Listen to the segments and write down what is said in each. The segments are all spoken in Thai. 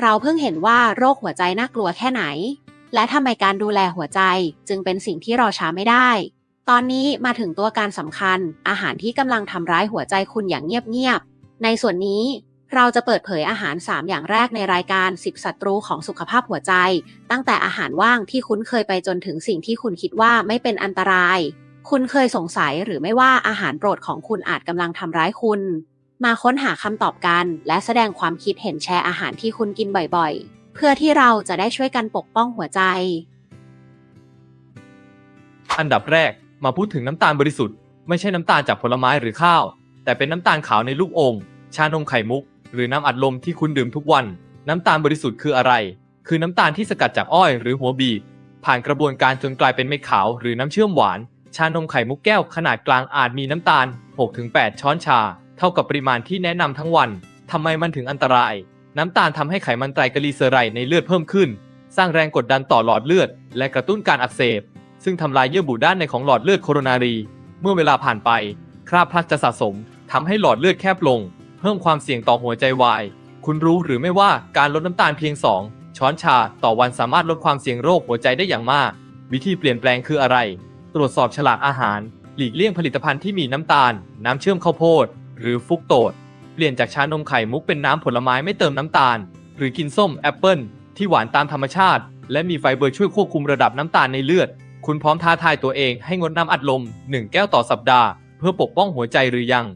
เราเพิ่งเห็นว่าโรคหัวใจน่ากลัวแค่ไหน และทำไมการดูแลหัวใจจึงเป็นสิ่งที่รอช้าไม่ได้ ตอนนี้มาถึงตัวการสำคัญ อาหารที่กำลังทำร้ายหัวใจคุณอย่างเงียบๆ ในส่วนนี้เราจะเปิดเผยอาหาร 3 อย่างแรกในรายการ 10ศัตรูของสุขภาพหัวใจ ตั้งแต่อาหารว่างที่คุ้นเคยไปจนถึงสิ่งที่คุณคิดว่าไม่เป็นอันตราย คุณเคยสงสัยหรือไม่ว่าอาหารโปรดของคุณอาจกำลังทำร้ายคุณ มาค้นหาคำตอบกัน และแสดงความคิดเห็นแชร์อาหารที่คุณกินบ่อยๆ เพื่อที่เราจะได้ช่วยกันปกป้องหัวใจ อันดับแรกมาพูดถึงน้ำตาลบริสุทธิ์ไม่ใช่น้ำตาลจากผลไม้หรือข้าว แต่เป็นน้ำตาลขาวในลูกองค์ชานมไข่มุก หรือน้ำอัดลมที่คุณดื่มทุกวัน น้ำตาลบริสุทธิ์คืออะไร คือน้ำตาลที่สกัดจากอ้อยหรือหัวบีผ่านกระบวนการจนกลายเป็นเม็ดขาวหรือน้ำเชื่อมหวาน ชานมไข่มุกแก้วขนาดกลางอาจมีน้ำตาล 6-8 ช้อนชา เท่ากับปริมาณที่แนะนำทั้งวัน ทำไมมันถึงอันตราย น้ำตาลทำให้ไขมันไตรกลีเซอไรด์ในเลือดเพิ่มขึ้น สร้างแรงกดดันต่อหลอดเลือด และกระตุ้นการอักเสบ ซึ่งทำลายเยื่อบุด้านในของหลอดเลือดโคโรนารี เมื่อเวลาผ่านไป คราบพลักจะสะสมทำให้หลอดเลือดแคบลง เพิ่มความเสี่ยงต่อหัวใจวาย คุณรู้หรือไม่ว่าการลดน้ำตาลเพียง 2 ช้อนชาต่อวันสามารถลดความเสี่ยงโรคหัวใจได้อย่างมาก วิธีเปลี่ยนแปลงคืออะไร ตรวจสอบฉลากอาหาร หลีกเลี่ยงผลิตภัณฑ์ที่มีน้ำตาล น้ำเชื่อมข้าวโพด หรือฟุกโตสเปลี่ยนจากชานมไข่มุกเป็นน้ำผลไม้ไม่เติมน้ำตาล หรือกินส้มแอปเปิลที่หวานตามธรรมชาติ และมีไฟเบอร์ช่วยควบคุมระดับน้ำตาลในเลือด คุณพร้อมท้าทายตัวเองให้งดน้ำอัดลม 1 แก้วต่อสัปดาห์ เพื่อปกป้องหัวใจหรือยัง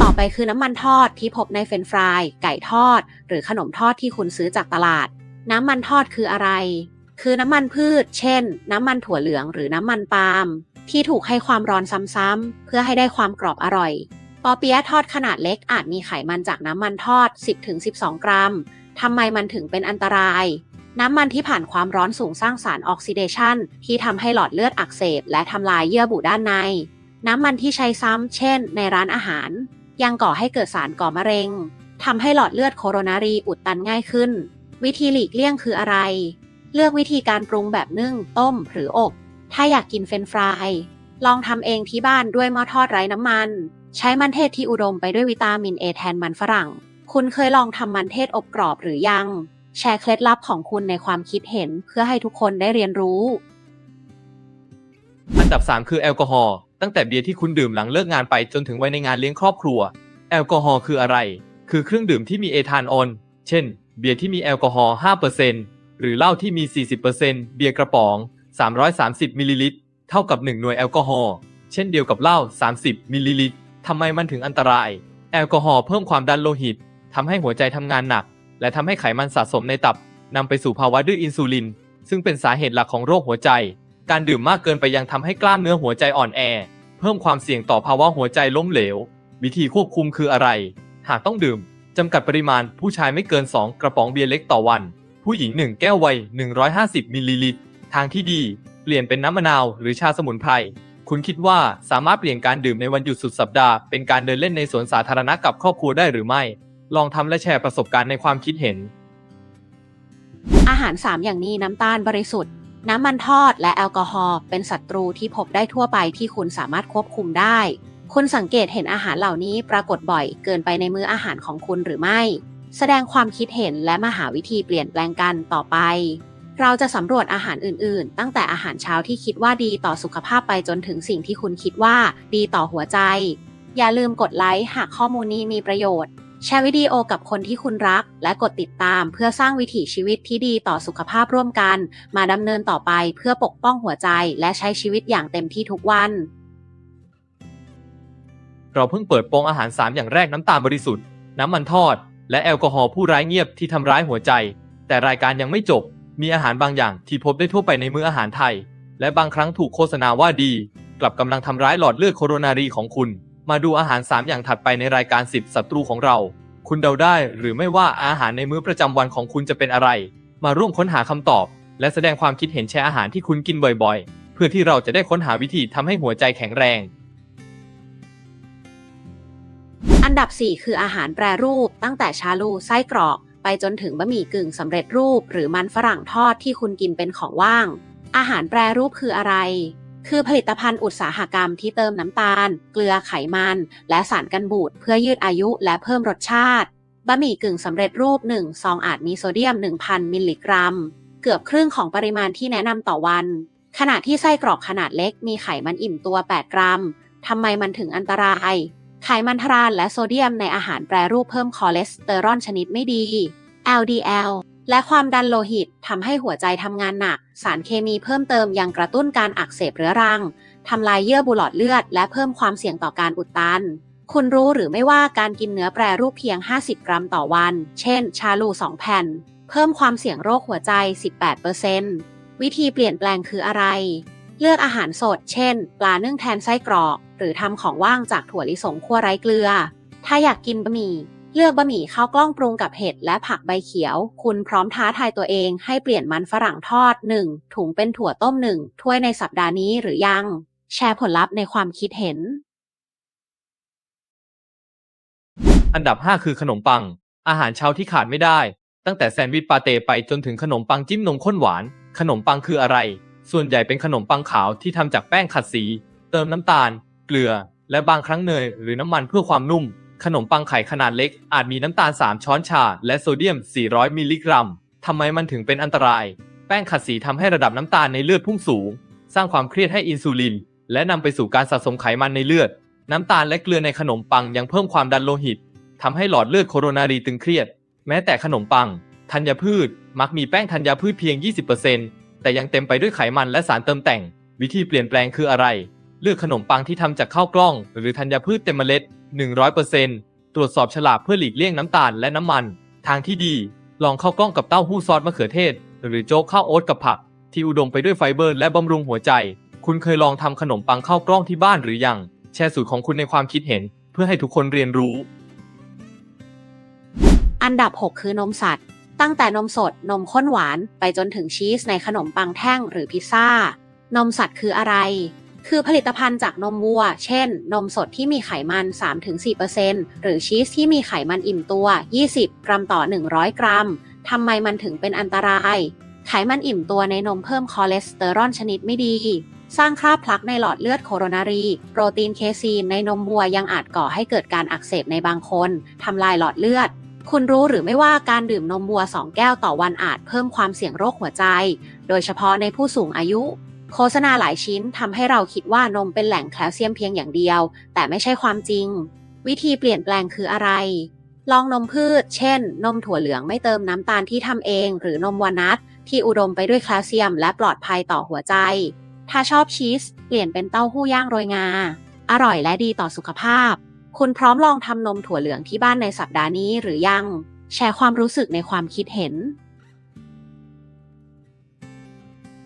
ต่อไปคือน้ำมันทอดที่พบในเฟรนฟราย ไก่ทอด หรือขนมทอดที่คุณซื้อจากตลาด น้ำมันทอดคืออะไร คือน้ำมันพืช เช่น น้ำมันถั่วเหลืองหรือน้ำมันปาล์ม ที่ถูกให้ความร้อนซ้ำๆเพื่อให้ได้ความกรอบอร่อย ปอเปี๊ยะทอดขนาดเล็กอาจมีไขมันจากน้ำมันทอด 10-12 กรัม ทำไมมันถึงเป็นอันตราย น้ำมันที่ผ่านความร้อนสูงสร้างสารออกซิเดชันที่ทำให้หลอดเลือดอักเสบ และทำลายเยื่อบุด้านใน น้ำมันที่ใช้ซ้ำ เช่น ในร้านอาหาร ยังก่อให้เกิดสารก่อมะเร็งทำให้หลอดเลือดโคโรนารีอุดตันง่ายขึ้น วิธีหลีกเลี่ยงคืออะไร เลือกวิธีการปรุงแบบนึ่ง ต้ม หรืออบ ถ้าอยากกินเฟรนฟราย ลองทำเองที่บ้านด้วยหม้อทอดไร้น้ำมัน ใช้มันเทศที่อุดมไปด้วยวิตามินเอแทนมันฝรั่ง คุณเคยลองทำมันเทศอบกรอบหรือยัง แชร์เคล็ดลับของคุณในความคิดเห็นเพื่อให้ทุกคนได้เรียนรู้ อันดับ 3 คือแอลกอฮอล์ตั้งแต่เบียร์ที่คุณดื่มหลังเลิกงานไปจนถึงไวัยในงานเลี้ยงครอบครัว แอลกอฮอล์คืออะไร คือเครื่องดื่มที่มีเอทานอลเช่น เบียร์ที่มีแอลกอฮอล์5%หรือเหล้าที่มี 40%เบียร์กระป๋อง 330มิลลิลิตรเท่ากับ 1 หน่วยแอลกอฮอล์เช่นเดียวกับเหล้า 30มิลลิลิตรทำไมมันถึงอันตราย แอลกอฮอล์เพิ่มความดันโลหิตทำให้หัวใจทำงานหนัก และทำให้ไขมันสะสมในตับนำไปสู่ภาวะดื้ออินซูลิน ซึ่งเป็นสาเหตุหลักของโรคหัวใจ การดื่มมากเกินไปยังทำให้กล้ามเนื้อหัวใจอ่อนแอ เพิ่มความเสี่ยงต่อภาวะหัวใจล้มเหลว วิธีควบคุมคืออะไร หากต้องดื่มจำกัดปริมาณผู้ชายไม่เกิน 2 กระป๋องเบียร์เล็กต่อวัน ผู้หญิง 1 แก้วไวน์150มิลลิลิตร ทางที่ดี เปลี่ยนเป็นน้ำมะนาวหรือชาสมุนไพร คุณคิดว่าสามารถเปลี่ยนการดื่มในวันหยุดสุดสัปดาห์เป็นการเดินเล่นในสวนสาธารณะกับครอบครัวได้หรือไม่ ลองทำและแชร์ประสบการณ์ในความคิดเห็น อาหาร 3 อย่างนี้น้ำตาลบริสุทธิ์ น้ำมันทอดและแอลกอฮอล์เป็นศัตรูที่พบได้ทั่วไปที่คุณสามารถควบคุมได้ คุณสังเกตเห็นอาหารเหล่านี้ปรากฏบ่อยเกินไปในมื้ออาหารของคุณหรือไม่ แสดงความคิดเห็นและมาหาวิธีเปลี่ยนแปลงกันต่อไป เราจะสำรวจอาหารอื่น ๆ ตั้งแต่อาหารเช้าที่คิดว่าดีต่อสุขภาพไปจนถึงสิ่งที่คุณคิดว่าดีต่อหัวใจ อย่าลืมกดไลค์หากข้อมูลนี้มีประโยชน์ แชร์วิดีโอกับคนที่คุณรัก และกดติดตามเพื่อสร้างวิถีชีวิตที่ดีต่อสุขภาพร่วมกัน มาดำเนินต่อไปเพื่อปกป้องหัวใจ และใช้ชีวิตอย่างเต็มที่ทุกวัน เราเพิ่งเปิดโปงอาหาร3อย่างแรกน้ำตาลบริสุทธิ์ น้ำมันทอด และแอลกอฮอล์ผู้ร้ายเงียบที่ทำร้ายหัวใจ แต่รายการยังไม่จบ มีอาหารบางอย่างที่พบได้ทั่วไปในมื้ออาหารไทย และบางครั้งถูกโฆษณาว่าดี กลับกำลังทำร้ายหลอดเลือดโคโรนารีของคุณ มาดูอาหาร 3 อย่างถัดไปในรายการ 10 ศัตรูของเรา คุณเดาได้หรือไม่ว่าอาหารในมื้อประจำวันของคุณจะเป็นอะไร มาร่วมค้นหาคำตอบ และแสดงความคิดเห็นแชร์อาหารที่คุณกินบ่อยๆ เพื่อที่เราจะได้ค้นหาวิธีทำให้หัวใจแข็งแรงอันดับ 4 คืออาหารแปรรูปตั้งแต่ชาลูไส้กรอก ไปจนถึงบะหมี่กึ่งสำเร็จรูป หรือมันฝรั่งทอดที่คุณกินเป็นของว่าง อาหารแปรรูปคืออะไร คือผลิตภัณฑ์อุตสาหกรรมที่เติมน้ำตาล เกลือไขมัน และสารกันบูดเพื่อยืดอายุและเพิ่มรสชาติ บะหมี่กึ่งสำเร็จรูป1ซองอาจมีโซเดียม 1,000 มิลลิกรัม เกือบครึ่งของปริมาณที่แนะนำต่อวัน ขณะที่ไส้กรอกขนาดเล็กมีไขมันอิ่มตัว 8 กรัมทำไมมันถึงอันตราย ไขมันทรานและโซเดียมในอาหารแปรรูปเพิ่มคอเลสเตอรอลชนิดไม่ดี LDL และความดันโลหิตทำให้หัวใจทำงานหนัก สารเคมีเพิ่มเติมยังกระตุ้นการอักเสบเรื้อรังทำลายเยื่อบุหลอดเลือด และเพิ่มความเสี่ยงต่อการอุดตัน คุณรู้หรือไม่ว่าการกินเนื้อแปรรูปเพียง 50 กรัมต่อวัน เช่น ชาลู 2 แผ่น เพิ่มความเสี่ยงโรคหัวใจ 18%วิธีเปลี่ยนแปลงคืออะไร เลือกอาหารสด เช่น ปลานึ่งแทนไส้กรอก หรือทำของว่างจากถั่วลิสงคั่วไร้เกลือ ถ้าอยากกินบะหมี่ เลือกบะหมี่ข้าวกล้องปรุงกับเห็ดและผักใบเขียว คุณพร้อมท้าทายตัวเองให้เปลี่ยนมันฝรั่งทอด 1 ถุงเป็นถั่วต้ม 1 ถ้วยในสัปดาห์นี้หรือยัง แชร์ผลลัพธ์ในความคิดเห็น อันดับ 5 คือขนมปัง อาหารเช้าที่ขาดไม่ได้ ตั้งแต่แซนด์วิชปาเต้ไปจนถึงขนมปังจิ้มนมข้นหวาน ขนมปังคืออะไร ส่วนใหญ่เป็นขนมปังขาวที่ทำจากแป้งขัดสี เติมน้ำตาล เกลือ และบางครั้งเนยหรือน้ำมันเพื่อความนุ่ม ขนมปังไข่ขนาดเล็ก อาจมีน้ำตาล 3 ช้อนชา และโซเดียม 400 มิลลิกรัมทำไมมันถึงเป็นอันตราย แป้งขัดสีทำให้ระดับน้ำตาลในเลือดพุ่งสูง สร้างความเครียดให้อินซูลิน และนำไปสู่การสะสมไขมันในเลือด น้ำตาลและเกลือในขนมปังยังเพิ่มความดันโลหิตทำให้หลอดเลือดโคโรนารีตึงเครียด แม้แต่ขนมปัง ธัญพืช มักมีแป้งธัญพืชเพียง 20% แต่ยังเต็มไปด้วยไขมันและสารเติมแต่ง วิธีเปลี่ยนแปลงคืออะไร เลือกขนมปังที่ทำจากข้าวกล้อง หรือธัญพืชเต็มเมล็ด 100%ตรวจสอบฉลากเพื่อหลีกเลี่ยงน้ำตาลและน้ำมัน ทางที่ดี ลองข้าวกล้องกับเต้าหู้ซอสมะเขือเทศ หรือโจ๊กข้าวโอ๊ตกับผัก ที่อุดมไปด้วยไฟเบอร์และบำรุงหัวใจ คุณเคยลองทำขนมปังข้าวกล้องที่บ้านหรือยัง แชร์สูตรของคุณในความคิดเห็น เพื่อให้ทุกคนเรียนรู้ อันดับ 6 คือนมสัตว์ ตั้งแต่นมสด นมข้นหวาน ไปจนถึงชีสในขนมปังแท่งหรือพิซซ่า นมสัตว์คืออะไร คือผลิตภัณฑ์จากนมวัว เช่น นมสดที่มีไขมัน 3-4%หรือชีสที่มีไขมันอิ่มตัว 20 กรัมต่อ 100 กรัม ทำไมมันถึงเป็นอันตราย ไขมันอิ่มตัวในนมเพิ่มคอเลสเตอรอลชนิดไม่ดี สร้างคราบพลักในหลอดเลือดโคโรนารี โปรตีนเคซีนในนมวัวยังอาจก่อให้เกิดการอักเสบในบางคน ทำลายหลอดเลือด คุณรู้หรือไม่ว่าการดื่มนมวัว 2 แก้วต่อวันอาจเพิ่มความเสี่ยงโรคหัวใจ โดยเฉพาะในผู้สูงอายุ โฆษณาหลายชิ้นทำให้เราคิดว่านมเป็นแหล่งแคลเซียมเพียงอย่างเดียว แต่ไม่ใช่ความจริง วิธีเปลี่ยนแปลงคืออะไร ลองนมพืช เช่น นมถั่วเหลืองไม่เติมน้ำตาลที่ทำเอง หรือนมวานัทที่อุดมไปด้วยแคลเซียม และปลอดภัยต่อหัวใจ ถ้าชอบชีส เปลี่ยนเป็นเต้าหู้ย่างโรยงา อร่อยและดีต่อสุขภาพ คุณพร้อมลองทำนมถั่วเหลืองที่บ้านในสัปดาห์นี้หรือยัง แชร์ความรู้สึกในความคิดเห็น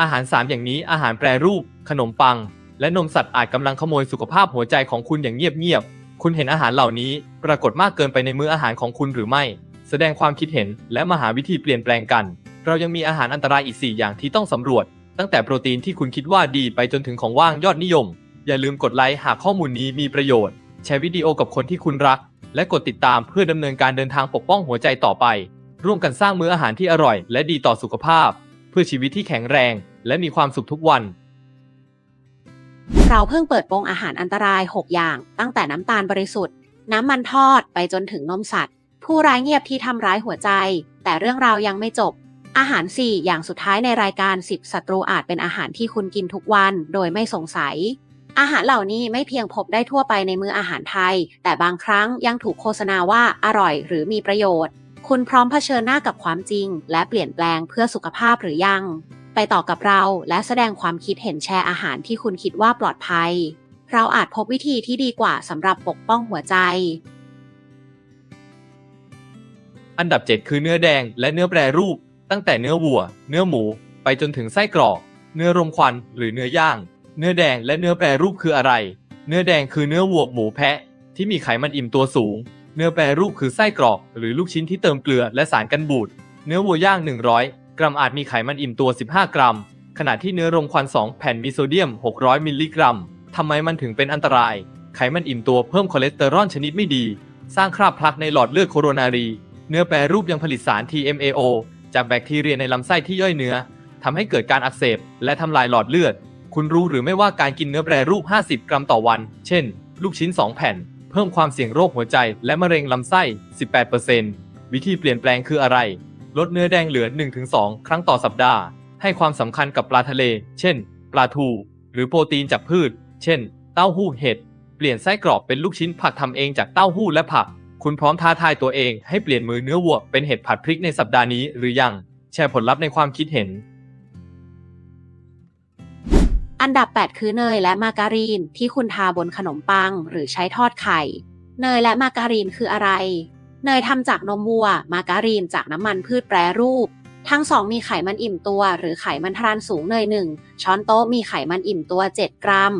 อาหาร 3 อย่างนี้อาหารแปรรูป ขนมปัง และนมสัตว์อาจกำลังขโมยสุขภาพหัวใจของคุณอย่างเงียบๆคุณเห็นอาหารเหล่านี้ ปรากฏมากเกินไปในมื้ออาหารของคุณหรือไม่ แสดงความคิดเห็นและมาหาวิธีเปลี่ยนแปลงกัน เรายังมีอาหารอันตรายอีก 4 อย่างที่ต้องสำรวจ ตั้งแต่โปรตีนที่คุณคิดว่าดีไปจนถึงของว่างยอดนิยม อย่าลืมกดไลค์หากข้อมูลนี้มีประโยชน์ แชร์วิดีโอกับคนที่คุณรัก และกดติดตามเพื่อดำเนินการเดินทางปกป้องหัวใจต่อไป ร่วมกันสร้างมื้ออาหารที่อร่อย และดีต่อสุขภาพ เพื่อชีวิตที่แข็งแรง และมีความสุขทุกวัน เราเพิ่งเปิดโปงอาหารอันตราย 6 อย่าง ตั้งแต่น้ำตาลบริสุทธิ์ น้ำมันทอดไปจนถึงนมสัตว์ ผู้ร้ายเงียบที่ทำร้ายหัวใจ แต่เรื่องราวยังไม่จบ อาหาร 4 อย่างสุดท้ายในรายการ 10ศัตรูอาจเป็นอาหารที่คุณกินทุกวัน โดยไม่สงสัย อาหารเหล่านี้ไม่เพียงพบได้ทั่วไปในมื้ออาหารไทย แต่บางครั้งยังถูกโฆษณาว่าอร่อยหรือมีประโยชน์ คุณพร้อมเผชิญหน้ากับความจริง และเปลี่ยนแปลงเพื่อสุขภาพหรือยัง ไปต่อกับเราและแสดงความคิดเห็นแชร์อาหารที่คุณคิดว่าปลอดภัย เราอาจพบวิธีที่ดีกว่าสำหรับปกป้องหัวใจ อันดับ 7 คือเนื้อแดงและเนื้อแปรรูป ตั้งแต่เนื้อวัว เนื้อหมู ไปจนถึงไส้กรอก เนื้อรมควันหรือเนื้อย่าง เนื้อแดงและเนื้อแปรรูปคืออะไร เนื้อแดงคือเนื้อวัวหมูแพะ ที่มีไขมันอิ่มตัวสูง เนื้อแปรรูปคือไส้กรอก หรือลูกชิ้นที่เติมเกลือและสารกันบูด เนื้อวัวย่าง 100 กรัมอาจมีไขมันอิ่มตัว 15 กรัม ขณะที่เนื้อรมควัน 2 แผ่นมีโซเดียม 600 มิลลิกรัม ทำไมมันถึงเป็นอันตราย ไขมันอิ่มตัวเพิ่มคอเลสเตอรอลชนิดไม่ดี สร้างคราบพลักในหลอดเลือดโคโรนารี เนื้อแปรรูปยังผลิตสาร TMAO จากแบคทีเรียในลำไส้ที่ย่อยเนื้อทำให้เกิดการอักเสบและทำลายหลอดเลือด คุณรู้หรือไม่ว่าการกินเนื้อแปรรูป 50 กรัมต่อวัน เช่น ลูกชิ้น 2 แผ่น เพิ่มความเสี่ยงโรคหัวใจ และมะเร็งลำไส้ 18%วิธีเปลี่ยนแปลงคืออะไร ลดเนื้อแดงเหลือ 1-2 ครั้งต่อสัปดาห์ ให้ความสำคัญกับปลาทะเล เช่น ปลาทู หรือโปรตีนจากพืช เช่น เต้าหู้เห็ด เปลี่ยนไส้กรอกเป็นลูกชิ้นผักทำเองจากเต้าหู้และผัก คุณพร้อมท้าทายตัวเองให้เปลี่ยนมือเนื้อวัวเป็นเห็ดผัดพริกในสัปดาห์นี้หรือยัง แชร์ผลลัพธ์ในความคิดเห็น อันดับ 8 คือเนยและมาการีนที่คุณทาบนขนมปังหรือใช้ทอดไข่ เนยและมาการีนคืออะไร เนยทำจากนมวัว มาการีนจากน้ำมันพืชแปรรูป ทั้งสองมีไขมันอิ่มตัว หรือไขมันทรานสูงเนยหนึ่งช้อนโต๊ะมีไขมันอิ่มตัว 7 กรัม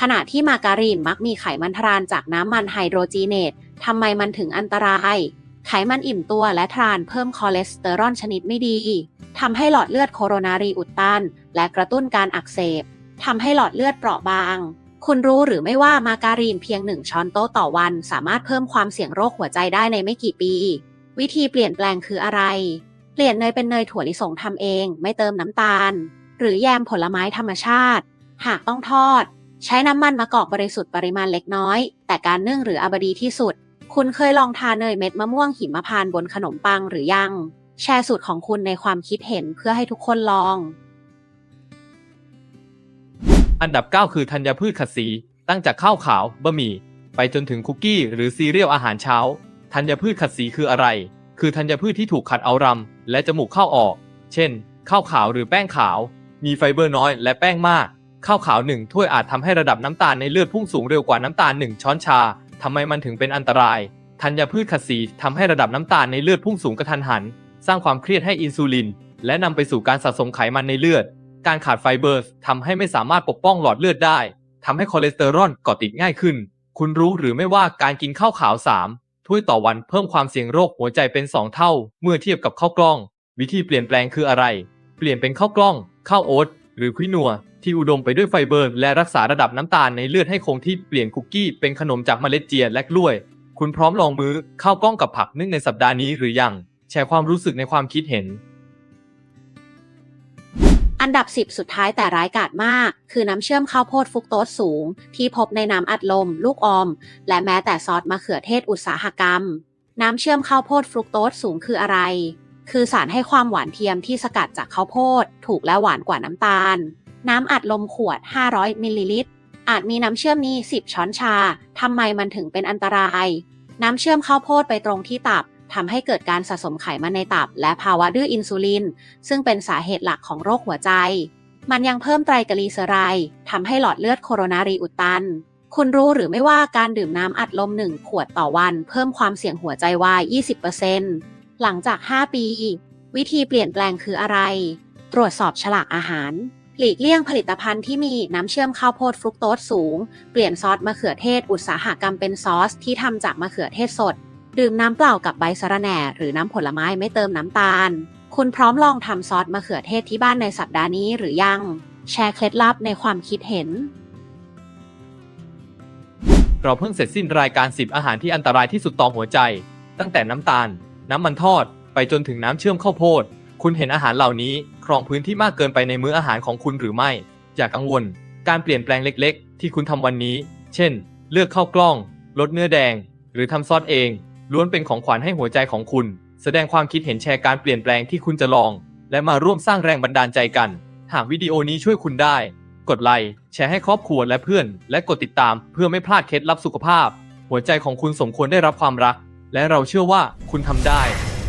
ขณะที่มาการีนมักมีไขมันทรานจากน้ำมันไฮโดรจีเนตทำไมมันถึงอันตรายไขมันอิ่มตัวและทรานเพิ่มคอเลสเตอรอลชนิดไม่ดีทำให้หลอดเลือดโคโรนารีอุดตัน และกระตุ้นการอักเสบ ทำให้หลอดเลือดเปราะบาง คุณรู้หรือไม่ว่ามาการีนเพียงหนึ่งช้อนโต๊ะต่อวัน สามารถเพิ่มความเสี่ยงโรคหัวใจได้ในไม่กี่ปี วิธีเปลี่ยนแปลงคืออะไร เปลี่ยนเนยเป็นเนยถั่วลิสงทำเอง ไม่เติมน้ำตาล หรือแยมผลไม้ธรรมชาติ หากต้องทอด ใช้น้ำมันมะกอกบริสุทธิ์ปริมาณเล็กน้อย แต่การนึ่งหรืออบดีที่สุด คุณเคยลองทานเนยเม็ดมะม่วงหิมพานต์บนขนมปังหรือยัง แชร์สูตรของคุณในความคิดเห็นเพื่อให้ทุกคนลอง อันดับ 9 คือธัญพืชขัดสี ตั้งจากข้าวขาวบะหมี่ไปจนถึงคุกกี้หรือซีเรียลอาหารเช้า ธัญพืชขัดสีคืออะไร คือธัญพืชที่ถูกขัดเอารำและจมูกเข้าออก เช่น ข้าวขาวหรือแป้งขาว มีไฟเบอร์น้อยและแป้งมาก ข้าวขาวหนึ่งถ้วยอาจทำให้ระดับน้ำตาลในเลือดพุ่งสูงเร็วกว่าน้ำตาล1ช้อนชาทำไมมันถึงเป็นอันตราย ธัญพืชขัดสีทำให้ระดับน้ำตาลในเลือดพุ่งสูงกระทันหัน สร้างความเครียดให้อินซูลิน และนำไปสู่การสะสมไขมันในเลือด การขาดไฟเบอร์ทำให้ไม่สามารถปกป้องหลอดเลือดได้ทำให้คอเลสเตอรอลก่อติดง่ายขึ้น คุณรู้หรือไม่ว่าการกินข้าวขาว 3 ถ้วยต่อวันเพิ่มความเสี่ยงโรคหัวใจเป็น 2 เท่า เมื่อเทียบกับข้าวกล้อง วิธีเปลี่ยนแปลงคืออะไร เปลี่ยนเป็นข้าวกล้อง ข้าวโอ๊ตหรือควินัว ที่อุดมไปด้วยไฟเบอร์ และรักษาระดับน้ำตาลในเลือดให้คงที่เปลี่ยนคุกกี้เป็นขนมจากเมล็ดเจียและกล้วย คุณพร้อมลองมื้อข้าวกล้องกับผักนึ่งในสัปดาห์นี้หรือยัง แชร์ความรู้สึกในความคิดเห็น อันดับ 10 สุดท้ายแต่ร้ายกาจมาก คือน้ำเชื่อมข้าวโพดฟุกโตสสูง ที่พบในน้ำอัดลม ลูกอม และแม้แต่ซอสมะเขือเทศอุตสาหกรรม น้ำเชื่อมข้าวโพดฟรุกโตสสูงคืออะไร คือสารให้ความหวานเทียมที่สกัดจากข้าวโพด ถูกและหวานกว่าน้ำตาล น้ำอัดลมขวด 500 มิลลิลิตร อาจมีน้ำเชื่อมนี้ 10 ช้อนชาทำไมมันถึงเป็นอันตราย น้ำเชื่อมข้าวโพดไปตรงที่ตับ ทำให้เกิดการสะสมไขมันในตับ และภาวะดื้ออินซูลิน ซึ่งเป็นสาเหตุหลักของโรคหัวใจ มันยังเพิ่มไตรกลีเซอไรด์ทำให้หลอดเลือดโคโรนารีอุดตัน คุณรู้หรือไม่ว่าการดื่มน้ำอัดลมหนึ่งขวดต่อวัน เพิ่มความเสี่ยงหัวใจวาย 20%หลังจาก 5 ปี วิธีเปลี่ยนแปลงคืออะไร ตรวจสอบฉลากอาหาร หลีกเลี่ยงผลิตภัณฑ์ที่มีน้ำเชื่อมข้าวโพดฟรุกโตสสูง เปลี่ยนซอสมะเขือเทศอุตสาหกรรมเป็นซอสที่ทำจากมะเขือเทศสด ดื่มน้ำเปล่ากับใบสะระแหน่หรือน้ำผลไม้ไม่เติมน้ำตาล คุณพร้อมลองทำซอสมะเขือเทศที่บ้านในสัปดาห์นี้หรือยัง แชร์เคล็ดลับในความคิดเห็น เราเพิ่งเสร็จสิ้นรายการ 10 อาหารที่อันตรายที่สุดต่อหัวใจ ตั้งแต่น้ำตาล น้ำมันทอด ไปจนถึงน้ำเชื่อมข้าวโพด คุณเห็นอาหารเหล่านี้ครองพื้นที่มากเกินไปในมื้ออาหารของคุณหรือไม่ อย่ากังวล การเปลี่ยนแปลงเล็ก ๆ ที่คุณทำวันนี้ เช่น เลือกข้าวกล้อง ลดเนื้อแดง หรือทำซอสเอง ล้วนเป็นของขวัญให้หัวใจของคุณ แสดงความคิดเห็นแชร์การเปลี่ยนแปลงที่คุณจะลอง และมาร่วมสร้างแรงบันดาลใจกัน หากวิดีโอนี้ช่วยคุณได้ กดไลค์แชร์ให้ครอบครัวและเพื่อน และกดติดตามเพื่อไม่พลาดเคล็ดลับสุขภาพ หัวใจของคุณสมควรได้รับความรัก และเราเชื่อว่าคุณทำได้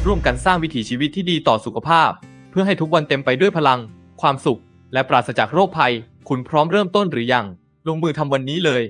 ร่วมกันสร้างวิถีชีวิตที่ดีต่อสุขภาพ เพื่อให้ทุกวันเต็มไปด้วยพลัง ความสุข และปราศจากโรคภัย คุณพร้อมเริ่มต้นหรือยัง ลงมือทำวันนี้เลย